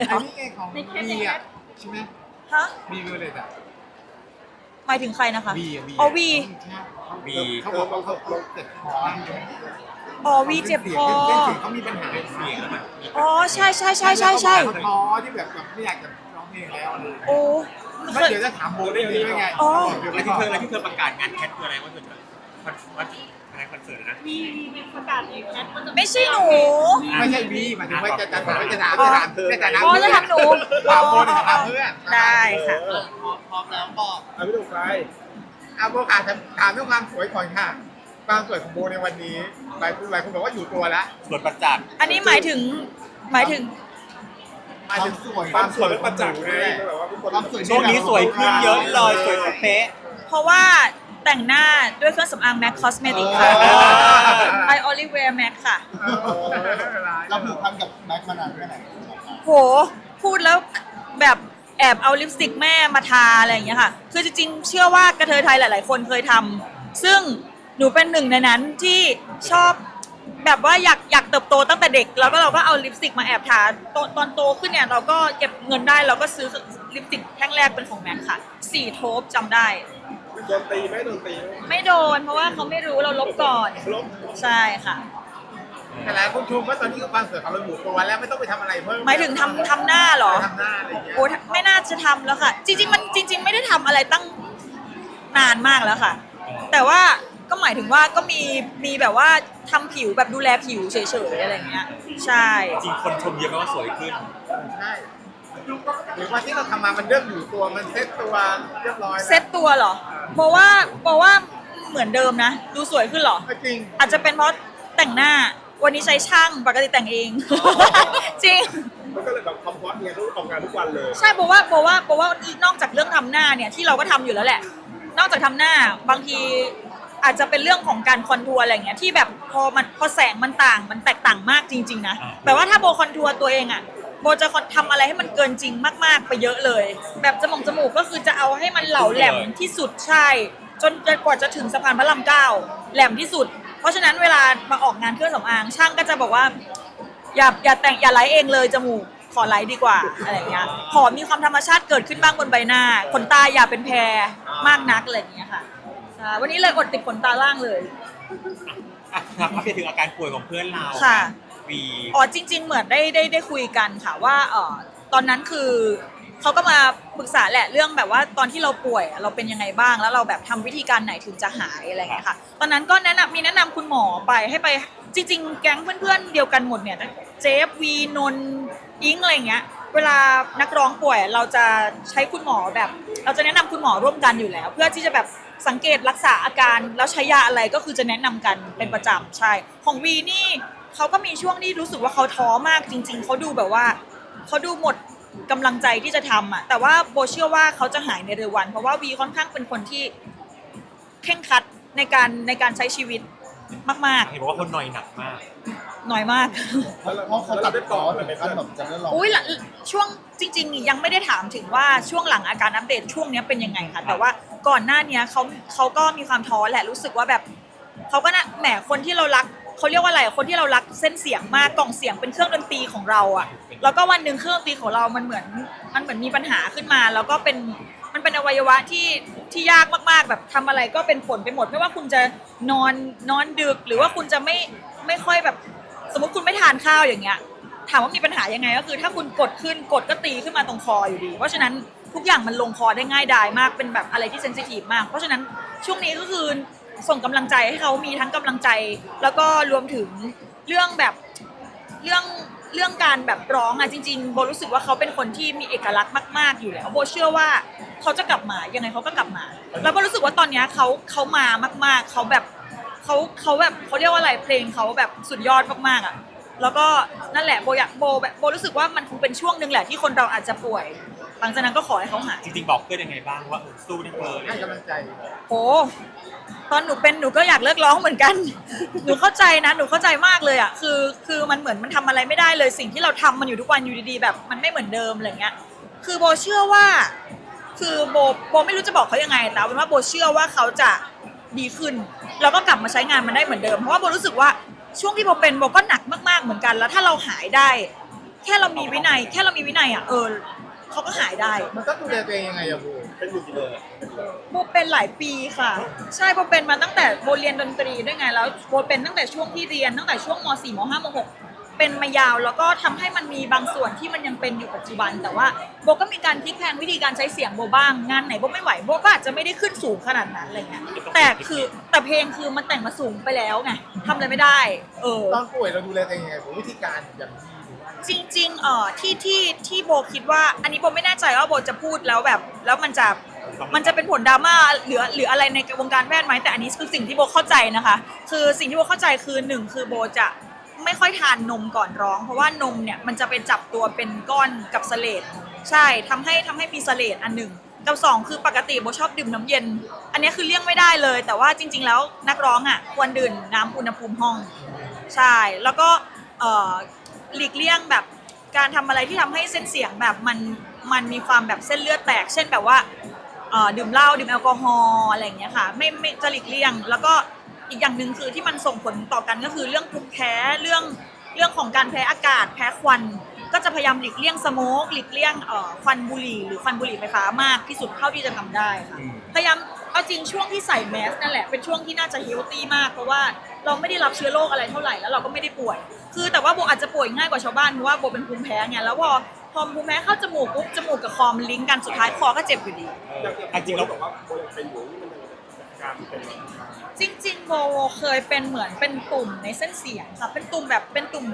อันนี้ไงของในเคสบีในเคสอะใช่ไหมฮะบีวิวเลยอะหมายถึงใครนะคะบีอะบีอ๋อวีบีเขาบอกว่าเขาเขาเจ็บคออ๋อวีเจ็บคอเส้นเสียงเขามีปัญหาเสียงแล้วมันอ๋อใช่ใช่ใช่ใช่ใช่เขาท้อที่แบบแบบไม่อยากจะร้องเพลงแล้วอะไรโอ้ไม่เดี๋ยวจะถามโบได้ยังไงอ๋อเดี๋ยวอะไรไปที่ก่อนเธออะไรที่เธอประกาศงานแคทคืออะไรว่าเธอจะ คอนว่าอะไรคอนเสิร์ตนะ มีมีประกาศในแคทว่าจะไม่ใช่หนูไม่ใช่บีหมายถึงว่าจะจะถามจะถามจะถามเธอในฐานะอ๋อเพื่อนจะถามหนูถามโบในฐานะเพื่อนได้ค่ะ พร้อมแล้วบอกเอาพี่ดูใครเอาโบค่ะถามเรื่องความสวยก่อนค่ะ ความสวยของโบในวันนี้หลายคนหลายคนบอกว่าอยู่ตัวแล้วส่วนประจักษ์อันนี้หมายถึงหมายถึงหมายถึงสวยความสวยเป็นประจักษ์ไงแบบว่าทุกคนความสวยช่วงนี้สวยขึ้นเยอะเลยสวยเป๊ะเพราะว่า แต่งหน้าด้วยเครื่องสำอาง MAC Cosmetic ค่ะ I only wear MAC ค่ะ เราผูกพันกับแม็กมานานแค่ไหนโห พูดแล้วแบบแอบเอาลิปสติกแม่มาทาอะไรอย่างเงี้ยค่ะ คือจริงๆ เชื่อว่ากระเทยไทยหลาย ๆ คนเคยทำ ซึ่งหนูเป็นหนึ่งในนั้นที่ชอบแบบว่าอยากอยากเติบโตตั้งแต่เด็ก แล้วก็เราก็เอาลิปสติกมาแอบทาตอนตอนโตขึ้นเนี่ยเราก็เก็บเงินได้เราก็ซื้อลิปสติกแท่งแรกเป็นของแม็กค่ะ สี่โทบจำได้ โดนตีไหมโดนตีไหมไม่โดน เพราะว่าเขาไม่รู้เราลบก่อน ลบใช่ค่ะ แต่หลายคนชมว่าตอนนี้ความสวยของเราอยู่ตัวแล้วไม่ต้องไปทำอะไรเพิ่มหมายถึงทำทำหน้าเหรอ ทำหน้าอะไรอย่างเงี้ยโอ้ไม่น่าจะทำแล้วค่ะ จริง ๆ มันจริง ๆ ไม่ได้ทำอะไรตั้งนานมากแล้วค่ะ แต่ว่าก็หมายถึงว่าก็มีมีแบบว่าทำผิวแบบดูแลผิวเฉยๆอะไรเงี้ย ใช่ จริงคนชมเยอะมากว่าสวยขึ้น ใช่ หรือว่าที่เราทำมามันเริ่มอยู่ตัวมันเซ็ตตัวเรียบร้อยแล้วเซ็ตตัวเหรอบอกว่าบอกว่าเหมือนเดิมนะ ดูสวยขึ้นเหรอ จริง อาจจะเป็นเพราะแต่งหน้า วันนี้ใช้ช่างปกติแต่งเอง จริง มันก็เลยแบบคอมพอสเนี่ยต้องออกงานทุกวันเลย ใช่เพราะว่าเพราะว่าเพราะว่านอกจากเรื่องทำหน้าเนี่ยที่เราก็ทำอยู่แล้วแหละ นอกจากทำหน้าบางทีอาจจะเป็นเรื่องของการคอนทัวร์อะไรอย่างเงี้ยที่แบบพอมันพอแสงมันต่างมันแตกต่างมากจริง ๆ นะอ่าแปลว่าถ้าโบคอนทัวร์ตัวเองอะ โบจะทำอะไรให้มันเกินจริงมาก ๆ ไปเยอะเลย แบบจมูกจมูกก็คือจะเอาให้มันเหลาแหลมที่สุดใช่จนจนกว่าจะถึงสะพานพระรามเก้าแหลมที่สุด เพราะฉะนั้นเวลามาออกงานเครื่องสำอางช่างก็จะบอกว่า อย่าอย่าแต่งอย่าไลท์เองเลยจมูกขอไลท์ดีกว่าอะไรอย่างเงี้ยขอมีความธรรมชาติเกิดขึ้นบ้างบนใบหน้าขนตาอย่าเป็นแพรมากนักอะไรอย่างเงี้ยค่ะใช่วันนี้เลยอดติดขนตาล่างเลย อะครับมาถึงอาการป่วยของเพื่อนเราค่ะีอ๋อจริง ๆ เหมือนได้ได้ได้คุยกันค่ะว่าเออตอนนั้นคือเขาก็มาปรึกษาแหละเรื่องแบบว่าตอนที่เราป่วยอะเราเป็นยังไงบ้าง แล้วเราแบบทำวิธีการไหนถึงจะหายอะไรอย่างเงี้ยค่ะ ตอนนั้นก็แนะนำมีแนะนำคุณหมอไปให้ไปจริง ๆ แก๊งเพื่อนๆเดียวกันหมดเนี่ยเจฟวีนนท์อิงอะไรอย่างเงี้ย เวลานักร้องป่วยเราจะใช้คุณหมอแบบ เราจะแนะนำคุณหมอร่วมกันอยู่แล้ว เพื่อที่จะแบบสังเกตรักษาอาการแล้วใช้ยาอะไรก็คือจะแนะนำกันเป็นประจำใช่ ของวีนี่ เขาก็มีช่วงที่รู้สึกว่าเขาท้อมากจริง ๆ เขาดูแบบว่าเขาดูหมดกำลังใจที่จะทำอะ แต่ว่าโบเชื่อว่าเขาจะหายในเร็ววัน เพราะว่าวีค่อนข้างเป็นคนที่เข่งครัดในการในการใช้ชีวิตมากเห็นบอกว่าคนหน่อยหนักมากๆหน่อยมากเพราะเขาตัดได้ต่อเลยขั้นแบบจะได้ลองอุ้ยหลังช่วงจริง ๆ ยังไม่ได้ถามถึงว่าช่วงหลังอาการอัปเดตช่วงเนี้ยเป็นยังไงค่ะแต่ว่าก่อนหน้าเนี้ยเขาเขาก็มีความท้อแหละรู้สึกว่าแบบเขาก็นะแหมคนที่เรารัก เขาเรียกว่าอะไรคนที่เรารักเส้นเสียงมากกล่องเสียงเป็นเครื่องดนตรีของเราอะแล้วก็วันหนึ่งเครื่องดนตรีของเรามันเหมือน มันเหมือนมีปัญหาขึ้นมา แล้วก็เป็นมันเป็นอวัยวะที่ที่ยากมากๆ แบบทำอะไรก็เป็นผลไปหมด ไม่ว่าคุณจะนอนนอนดึก หรือว่าคุณจะไม่ไม่ค่อยแบบ สมมติคุณไม่ทานข้าวอย่างเงี้ย ถามว่ามีปัญหายังไงก็คือ ถ้าคุณกดขึ้นกดก็ตีขึ้นมาตรงคออยู่ดี เพราะฉะนั้นทุกอย่างมันลงคอได้ง่ายดายมากเป็นแบบอะไรที่เซนซิทีฟมาก เพราะฉะนั้นช่วงนี้ก็คือ ส่งกำลังใจให้เขามีทั้งกำลังใจ แล้วก็รวมถึงเรื่องแบบเรื่องเรื่องการแบบร้องอะจริงๆโบรู้สึกว่าเขาเป็นคนที่มีเอกลักษณ์มากๆอยู่แล้วโบเชื่อว่าเขาจะกลับมายังไงเขาก็กลับมา แล้วโบรู้สึกว่าตอนเนี้ยเขาเขามามาก ๆเขาแบบเขาเขาแบบเขาเรียกว่าอะไรเพลงเขาแบบสุดยอดมากๆอะแล้วก็นั่นแหละโบอยากโบแบบโบรู้สึกว่ามันคงเป็นช่วงหนึ่งแหละที่คนเราอาจจะป่วย หลังจากนั้นก็ขอให้เขาหายจริงๆบอกเพื่อนยังไงบ้างว่าเออสู้ได้เลยให้กำลังใจโอ้ตอนหนูเป็นหนูก็อยากเลิกร้องเหมือนกัน หนูเข้าใจนะหนูเข้าใจมากเลยอะคือ คือมันเหมือนมันทำอะไรไม่ได้เลยสิ่งที่เราทำมันอยู่ทุกวันอยู่ดีๆ แบบมันไม่เหมือนเดิมอะไรเงี้ย คือโบเชื่อว่า คือโบโบไม่รู้จะบอกเขายังไงแต่เอาเป็นว่าโบเชื่อว่าเขาจะดีขึ้น แล้วก็กลับมาใช้งานมันได้เหมือนเดิมเพราะว่าโบรู้สึกว่าช่วงที่โบเป็นโบก็หนักมากๆเหมือนกัน แล้วถ้าเราหายได้ แค่เรามีวินัย แค่เรามีวินัยอะเออ เขาก็หายได้ มันต้องดูแลตัวเองยังไงอะโบเป็นอยู่กี่เดือนโบเป็นหลายปีค่ะ ใช่โบเป็นมาตั้งแต่โบเรียนดนตรีด้วยไงแล้วโบเป็นตั้งแต่ช่วงที่เรียนตั้งแต่ช่วงม .4 ม .5 ม .6 เป็นมายาวแล้วก็ทำให้มันมีบางส่วนที่มันยังเป็นอยู่ปัจจุบัน แต่ว่าโบก็มีการพลิกแพลงวิธีการใช้เสียงโบบ้างงานไหนโบไม่ไหวโบก็อาจจะไม่ได้ขึ้นสูงขนาดนั้นอะไรเงี้ยแต่คือแต่เพลงคือมันแต่งมาสูงไปแล้วไงทำอะไรไม่ได้ เออ ตอนป่วยเราดูแลตัวเองยังไงผมวิธีการอย่างที่หรือว่า จริงๆเอ่อที่ที่ที่โบคิดว่า อันนี้โบไม่แน่ใจว่าโบจะพูดแล้วแบบ แล้วมันจะมันจะเป็นผลดราม่าหรือหรืออะไรในวงการแพทย์ไหมแต่อันนี้คือสิ่งที่โบเข้าใจนะคะ คือสิ่งที่โบเข้าใจคือหนึ่งคือโบจะไม่ค่อยทานนมก่อนร้อง เพราะว่านมเนี่ยมันจะเป็นจับตัวเป็นก้อนกับเสลดใช่ทำให้ทำให้มีเสลดอันหนึ่งกับสองคือปกติโบชอบดื่มน้ำเย็น อันนี้คือเลี่ยงไม่ได้เลย แต่ว่าจริง ๆ แล้วนักร้องอะควรดื่มน้ำอุณหภูมิห้อง ใช่ แล้วก็เอ่อ หลีกเลี่ยงแบบการทำอะไรที่ทำให้เส้นเสียงแบบมันมันมีความแบบเส้นเลือดแตก เช่นแบบว่าเอ่อดื่มเหล้าดื่มแอลกอฮอล์อะไรอย่างเงี้ยค่ะไม่ไม่จะหลีกเลี่ยง แล้วก็อีกอย่างหนึ่งคือที่มันส่งผลต่อกันก็คือเรื่องภูมิแพ้เรื่องเรื่องของการแพ้อากาศแพ้ควัน ก็จะพยายามหลีกเลี่ยงสโมกหลีกเลี่ยงเอ่อควันบุหรี่หรือควันบุหรี่ไฟฟ้ามากที่สุดเท่าที่จะทำได้ค่ะพยายาม เอาจริงช่วงที่ใส่แมสนั่นแหละเป็นช่วงที่น่าจะเฮลตี้มากเพราะว่าเราไม่ได้รับเชื้อโรคอะไรเท่าไหร่แล้วเราก็ไม่ได้ป่วย คือแต่ว่าโบอาจจะป่วยง่ายกว่าชาวบ้านเพราะว่าโบเป็นภูมิแพ้ไงแล้วพอพอภูมิแพ้เข้าจมูกปุ๊บจมูกกับคอมนลิงก์กันสุดท้ายคอก็เจ็บอยู่ดีอะจริงแล้วบอกว่าโบยังเป็นอยู่นี่มันยังการเป็นจริงๆโบเคยเป็นเหมือนเป็นตุ่มในเส้นเสียงค่ะเป็นตุ่มแบบเป็นตุ่ม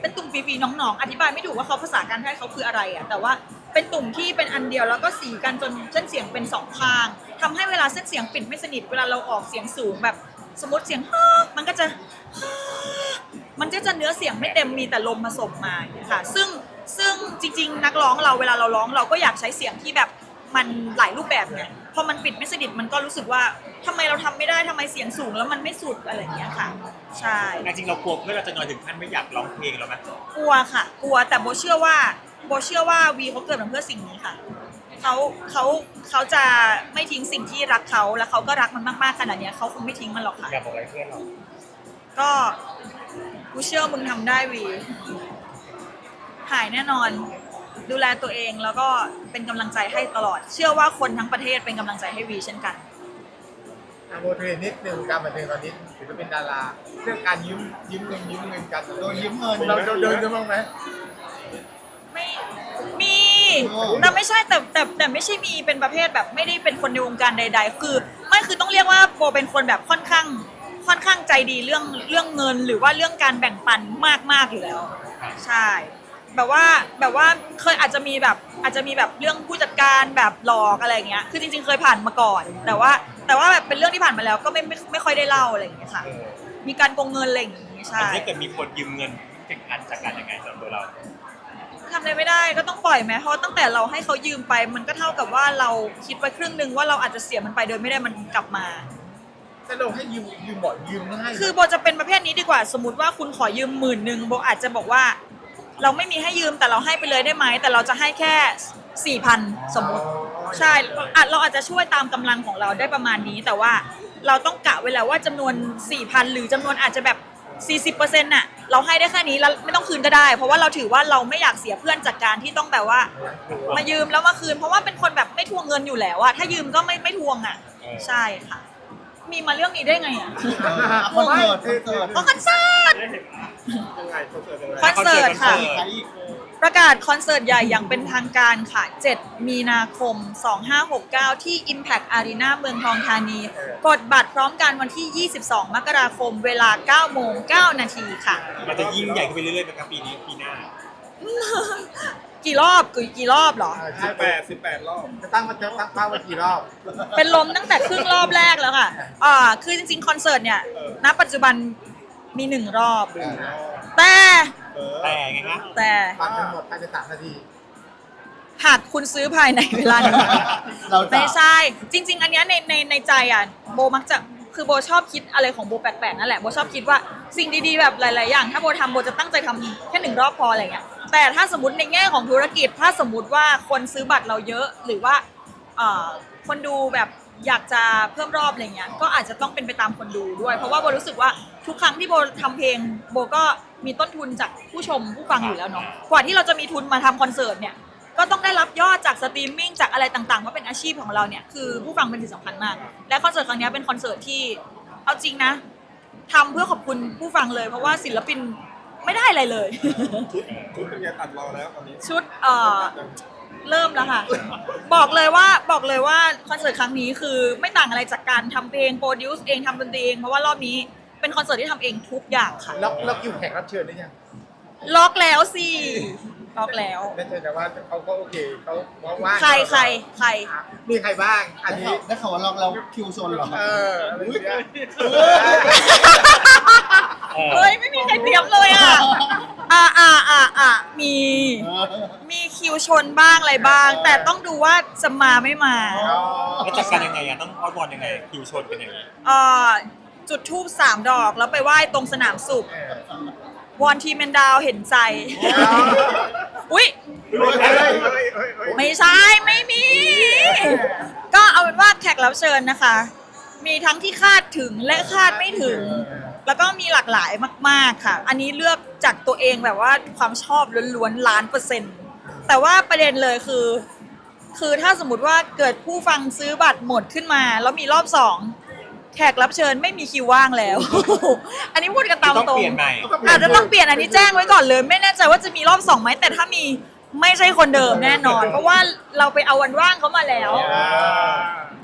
เป็นตุ่มฟีๆน้องๆ อธิบายไม่ถูกว่าเขาภาษาการแพทย์เขาคืออะไรอะแต่ว่า เป็นตุ่มที่เป็นอันเดียวแล้วก็สีกันจนเส้นเสียงเป็นสองข้างทำให้เวลาเส้นเสียงปิดไม่สนิทเวลาเราออกเสียงสูงแบบ สมมติเสียงฮ่ามันก็จะมันก็จะเนื้อเสียงไม่เต็มมีแต่ลมผสมมาอย่างเงี้ยค่ะ ซึ่งซึ่งจริง ๆ นักร้องเราเวลาเราร้องเราก็อยากใช้เสียงที่แบบมันหลายรูปแบบไงพอมันปิดไม่สนิทมันก็รู้สึกว่าทำไมเราทำไม่ได้ทำไมเสียงสูงแล้วมันไม่สุดอะไรอย่างเงี้ยค่ะ ใช่อะจริงเรากลัวเพื่อนเราจะนอยถึงขั้นไม่อยากร้องเพลงแล้วไหม กลัวค่ะ กลัวแต่โบเชื่อว่า โบเชื่อว่าวีเขาเกิดมาเพื่อสิ่งนี้ค่ะเขาเขาเขาจะไม่ทิ้งสิ่งที่รักเขาแล้วเขาก็รักมันมากๆขนาดเนี้ยเขาคงไม่ทิ้งมันหรอกค่ะ อยากบอกอะไรเพื่อนเราก็กูเชื่อมึงทำได้วี หายแน่นอน ดูแลตัวเองแล้วก็เป็นกำลังใจให้ตลอด เชื่อว่าคนทั้งประเทศเป็นกำลังใจให้วีเช่นกันอะโบเทรนนิดนึงการบันเทิงตอนนี้ถือว่าเป็นดารา เรื่องการยืมยืมเงินยืมเงินกันโดนยืมเงินเราโดนโดนกันบ้างไหมไม่มีแต่ไม่ใช่แต่แต่แต่ไม่ใช่มีเป็นประเภทแบบไม่ได้เป็นคนในวงการใด ๆ คือไม่คือต้องเรียกว่าโบเป็นคนแบบค่อนข้างค่อนข้างใจดีเรื่องเรื่องเงินหรือว่าเรื่องการแบ่งปันมากมากๆอยู่แล้ว ใช่ แบบว่าแบบว่าเคยอาจจะมีแบบอาจจะมีแบบเรื่องผู้จัดการแบบหลอกอะไรอย่างเงี้ยคือจริง ๆ เคยผ่านมาก่อน แต่ว่าแต่ว่าแบบเป็นเรื่องที่ผ่านมาแล้วก็ไม่ไม่ไม่ค่อยได้เล่าอะไรอย่างเงี้ยค่ะเออมีการโกงเงินอะไรอย่างงี้ใช่ถ้าเกิดมีคนยืมเงินถึงอันจากการยังไงสำหรับตัวเรา ทำอะไรไม่ได้ก็ต้องปล่อยไหมเพราะตั้งแต่เราให้เขายืมไป มันก็เท่ากับว่าเราคิดไว้ครึ่งหนึ่งว่าเราอาจจะเสียมันไปโดยไม่ได้มันกลับมา แต่เราให้ยืมยืมบ่อยยืมง่ายคือโบจะเป็นประเภทนี้ดีกว่า สมมติว่าคุณขอยืมหมื่นหนึ่งโบอาจจะบอกว่า เราไม่มีให้ยืมแต่เราให้ไปเลยได้ไหมแต่เราจะให้แค่สี่พันสมมติ ใช่อาจเราอาจจะช่วยตามกำลังของเราได้ประมาณนี้ แต่ว่าเราต้องกะไว้แล้วว่าจำนวน4,000หรือจำนวนอาจจะแบบ40%น่ะ เราให้ได้แค่นี้แล้วไม่ต้องคืนก็ได้ เพราะว่าเราถือว่าเราไม่อยากเสียเพื่อนจากการที่ต้องแบบว่า มายืมแล้วมาคืน เพราะว่าเป็นคนแบบไม่ทวงเงินอยู่แล้วอะถ้ายืมก็ไม่ไม่ทวงอะเออใช่ค่ะ มีมาเรื่องนี้ได้ไงอะคอนเสิร์ตคอนเสิร์ตอ๋อคอนเสิร์ตยังไงคอนเสิร์ตยังไงคอนเสิร์ตค่ะคอนเสิร์ตใครอีก ประกาศคอนเสิร์ตใหญ่อย่างเป็นทางการค่ะ 7 มีนาคม 2569 ที่ Impact Arena เมืองทองธานี กดบัตรพร้อมกันวันที่ 22 มกราคม เวลา 9 โมง 9 นาทีค่ะ มันจะยิ่งใหญ่ขึ้นไปเรื่อยๆไหมครับปีนี้ปีหน้า กี่รอบกี่กี่รอบเหรอ สิบแปดสิบแปดรอบ จะตั้งมาจะตั้งเป้าไว้กี่รอบ เป็นลมตั้งแต่ครึ่งรอบแรกแล้วค่ะอ่าคือจริงๆ คอนเสิร์ตเนี่ย ณ ปัจจุบันมีหนึ่งรอบ แต่เออ แต่ไงคะแต่ปังทั้งหมดภายในสามนาที หากคุณซื้อภายในเวลาหนึ่งเราจะ ไม่ใช่ จริง ๆ อันเนี้ยในในในใจอะโบมักจะคือโบชอบคิดอะไรของโบแปลกๆนั่นแหละโบชอบคิดว่าสิ่งดีๆแบบหลาย ๆ อย่าง ถ้าโบทำโบจะตั้งใจทำแค่หนึ่งรอบพออะไรเงี้ยแต่ถ้าสมมติในแง่ของธุรกิจ ถ้าสมมติว่าคนซื้อบัตรเราเยอะหรือว่าเอ่อคนดูแบบอยากจะเพิ่มรอบอะไรเงี้ยก็อาจจะต้องเป็นไปตามคนดูด้วย เพราะว่าโบรู้สึกว่าทุกครั้งที่โบทำเพลงโบก็ มีต้นทุนจากผู้ชมผู้ฟังอยู่แล้วเนาะกว่าที่เราจะมีทุนมาทำคอนเสิร์ตเนี่ยก็ต้องได้รับยอดจากสตรีมมิ่งจากอะไรต่างๆว่าเป็นอาชีพของเราเนี่ยคือผู้ฟังเป็นสิ่งสำคัญมาก และคอนเสิร์ตครั้งนี้เป็นคอนเสิร์ตที่เอาจริงนะทำเพื่อขอบคุณผู้ฟังเลย เพราะว่าศิลปินไม่ได้อะไรเลย ชุดชุดเป็นไงตัดรอแล้วตอนนี้ชุดเอ่อเริ่มแล้วค่ะ บอกเลยว่าบอกเลยว่าคอนเสิร์ตครั้งนี้คือไม่ต่างอะไรจากการทำเพลงโปรดิวซ์เองทำดนตรีเองเพราะว่ารอบนี้ เป็นคอนเสิร์ตที่ทำเองทุกอย่างค่ะ ล็อกล็อกคิวแขกรับเชิญได้ยังล็อกแล้วสิล็อกแล้วไม่ใช่แต่ว่าเขาก็โอเคเขาว่างๆใครใครใคร อะมีใครบ้าง อันได้นี้ข่าวได้ข่าวว่าเราเราคิวโซนเหรอ เอออะไรอย่างเงี้ยเฮ้ย ไม่มีใครเตรียมเลยอะ อ่าอ่าอ่าอ่ามีเออมีคิวชนบ้างอะไรบ้าง แต่ต้องดูว่าจะมาไม่มา อ๋อ แล้วจัดการยังไงอะต้องออดบอลยังไงคิวชนเป็นยังไง เอ่อ จุดทูบสามดอกแล้วไปไหว้ตรงสนามสุขเออวอนทีมแมนดาวเห็นใจ อุ้ยเฮ้ยเฮ้ยเฮ้ยเฮ้ยเฮ้ยไม่ใช่ไม่มี ก็เอาเป็นว่าแขกรับเชิญนะคะ มีทั้งที่คาดถึงและคาดไม่ถึง แล้วก็มีหลากหลายมาก ๆค่ะ อันนี้เลือกจากตัวเองแบบว่าความชอบล้วนๆล้านเปอร์เซ็นต์แต่ว่าประเด็นเลยคือ คือถ้าสมมติว่าเกิดผู้ฟังซื้อบัตรหมดขึ้นมา แล้วมีรอบสอง แขกรับเชิญไม่มีคิวว่างแล้ว อันนี้พูดกันตามต้องตรงเปลี่ยนใหม่อาจจะต้องเปลี่ยนอันนี้แจ้งไว้ก่อนเลย ไม่แน่ใจว่าจะมีรอบสองไหมแต่ถ้ามีไม่ใช่คนเดิมแน่นอน เพราะว่าเราไปเอาวันว่างเขามาแล้ว อ่า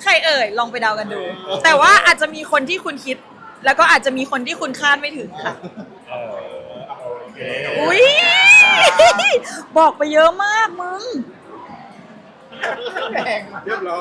ใครเอ่ยลองไปเดากันดู แต่ว่าอาจจะมีคนที่คุณคิด แล้วก็อาจจะมีคนที่คุณคาดไม่ถึงค่ะ เออโอเคอุ้ยบอกไปเยอะมากมึง แรงเรียบร้อย